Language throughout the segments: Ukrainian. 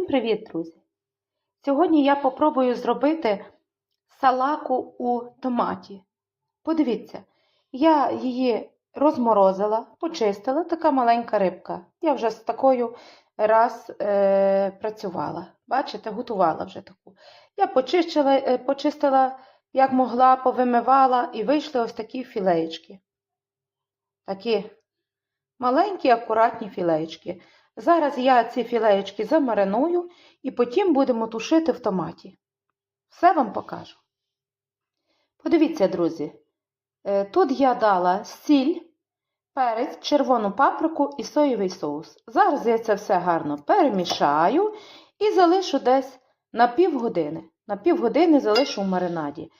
Всім привіт, друзі! Сьогодні я попробую зробити салаку у томаті. Подивіться, я її розморозила, почистила, така маленька рибка. Я вже з такою раз е, працювала. Бачите, готувала вже таку. Я почистила, е, почистила, як могла, повимивала і вийшли ось такі філеєчки. Такі маленькі, акуратні філеєчки. Зараз я ці філеєчки замариную і потім будемо тушити в томаті. Все вам покажу. Подивіться, друзі, е, тут я дала сіль, перець, червону паприку і соєвий соус. Зараз я це все гарно перемішаю і залишу десь на півгодини. На півгодини залишу в маринаді.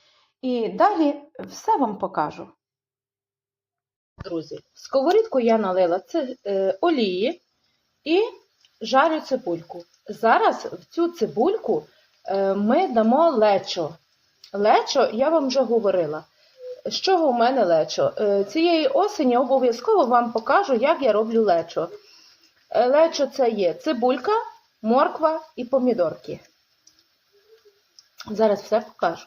І далі все вам покажу. Друзі, в сковорідку я налила це, е, олії і жарю цибульку. Зараз в цю цибульку е, ми дамо лечо. Лечо, я вам вже говорила. З чого в мене лечо? Е, цієї осені обов'язково вам покажу, як я роблю лечо. Е, Лечо це є цибулька, морква і помідорки. Зараз все покажу.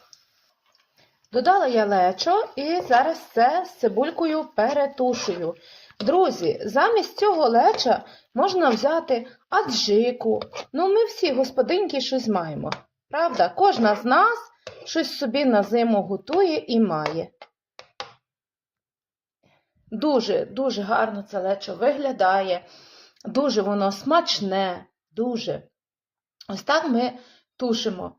Додала я лечо і зараз це з цибулькою перетушую. Друзі, замість цього леча можна взяти аджику. Ну, ми всі господинки щось маємо. Правда? Кожна з нас щось собі на зиму готує і має. Дуже, дуже гарно це лечо виглядає. Дуже воно смачне, дуже. Ось так ми тушимо.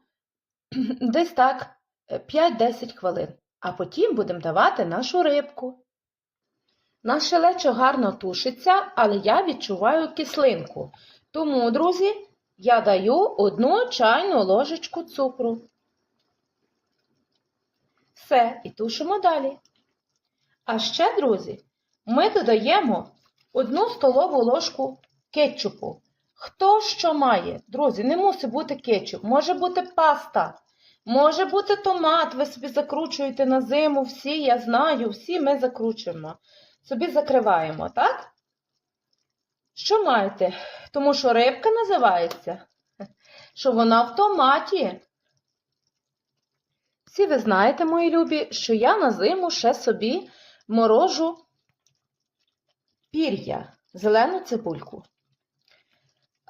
Десь так 5-10 хвилин. А потім будемо давати нашу рибку. Наше лечо гарно тушиться, але я відчуваю кислинку. Тому, друзі, я даю одну чайну ложечку цукру. Все, і тушимо далі. А ще, друзі, ми додаємо одну столову ложку кетчупу. Хто що має? Друзі, не мусить бути кетчуп, може бути паста. Може бути томат, ви собі закручуєте на зиму, всі, я знаю, всі ми закручуємо. Собі закриваємо, так? Що маєте? Тому що рибка називається, що вона в томаті. Всі ви знаєте, мої любі, що я на зиму ще собі морожу пір'я, зелену цибульку.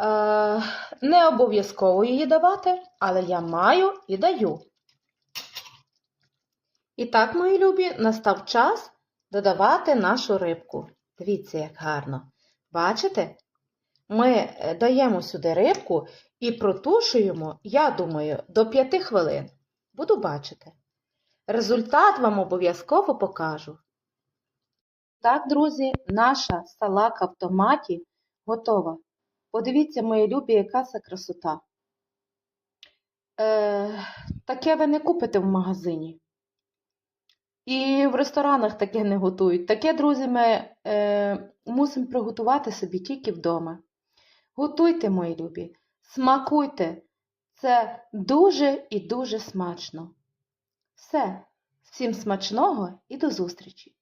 Е, не обов'язково її давати, але я маю і даю. І так, мої любі, настав час додавати нашу рибку. Дивіться, як гарно. Бачите? Ми е, даємо сюди рибку і протушуємо, я думаю, до 5 хвилин. Буду бачити. Результат вам обов'язково покажу. Так, друзі, наша салака в томаті готова. Подивіться, мої любі, яка це красота. Е, таке ви не купите в магазині. І в ресторанах таке не готують. Таке, друзі, ми е, мусимо приготувати собі тільки вдома. Готуйте, мої любі, смакуйте. Це дуже і дуже смачно. Все, всім смачного і до зустрічі!